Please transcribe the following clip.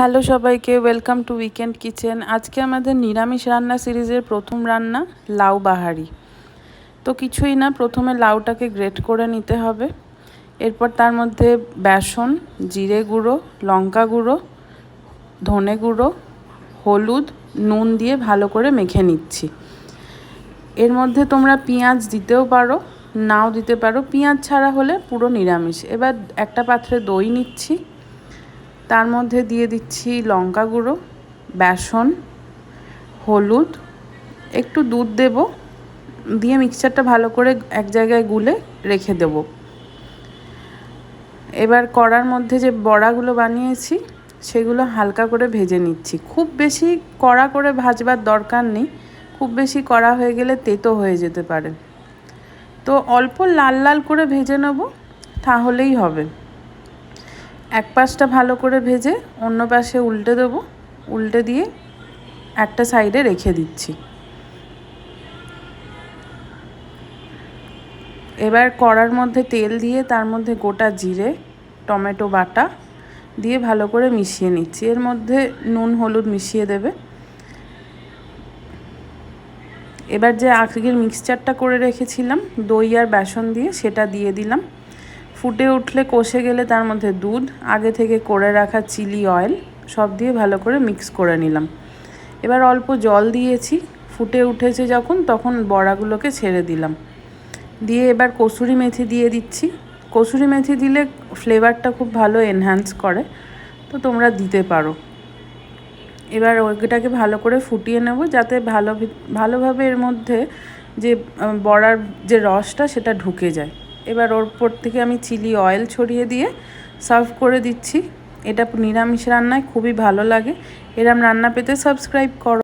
Hello সবাইকে welcome to weekend kitchen আজকে আমাদের নিরামিষ রান্না সিরিজের প্রথম রান্না, লাউ বাহারি। তো কিছুই না, প্রথমে লাউটাকে গ্রেট করে নিতে হবে। এরপর তার মধ্যে বেসন, জিরে গুঁড়ো, লঙ্কা গুঁড়ো, ধনে গুঁড়ো, হলুদ, নুন দিয়ে ভালো করে মেখে নিচ্ছি। এর মধ্যে তোমরা পেঁয়াজ দিতেও পারো, নাও দিতে পারো। পেঁয়াজ ছাড়া হলে পুরো নিরামিষ। এবার একটা পাত্রে দই নিচ্ছি। তার মধ্যে দিয়ে দিচ্ছি লঙ্কা গুঁড়ো, বেসন, হলুদ, একটু দুধ দেব, দিয়ে মিক্সচারটা ভালো করে এক জায়গায় গুলে রেখে দেব। এবার কড়ার মধ্যে যে বড়াগুলো বানিয়েছি, সেগুলো হালকা করে ভেজে নিচ্ছি। খুব বেশি কড়া করে ভাজবার দরকার নেই, খুব বেশি কড়া হয়ে গেলে তেতো হয়ে যেতে পারে। তো অল্প লাল লাল করে ভেজে নেব, তাহলেই হবে। এক পাশটা ভালো করে ভেজে অন্য পাশে উল্টে দেবো। উল্টে দিয়ে একটা সাইডে রেখে দিচ্ছি। এবার কড়ার মধ্যে তেল দিয়ে তার মধ্যে গোটা জিরে, টমেটো বাটা দিয়ে ভালো করে মিশিয়ে নিচ্ছি। এর মধ্যে নুন, হলুদ মিশিয়ে দেবে। এবার যে আগের মিক্সচারটা করে রেখেছিলাম, দই আর বেসন দিয়ে সেটা দিয়ে দিলাম। ফুটে উঠলে কষে গেলে তার মধ্যে দুধ, আগে থেকে করে রাখা চিলি অয়েল, সব দিয়ে ভালো করে মিক্স করে নিলাম। এবার অল্প জল দিয়েছি, ফুটে উঠেছে যখন, তখন বড়াগুলোকে ছেড়ে দিলাম। দিয়ে এবার কসুরি মেথি দিয়ে দিচ্ছি। কসুরি মেথি দিলে ফ্লেভারটা খুব ভালো এনহ্যান্স করে, তো তোমরা দিতে পারো। এবার ওইটাকে ভালো করে ফুটিয়ে নেব, যাতে ভালো ভালোভাবে এর মধ্যে যে বড়ার যে রসটা, সেটা ঢুকে যায়। এবার ওর উপর থেকে আমি চিলি অয়েল ছড়িয়ে দিয়ে সার্ভ করে দিচ্ছি। এটা নিরামিষ রান্নায় খুবই ভালো লাগে। এরম রান্না পেতে সাবস্ক্রাইব করো।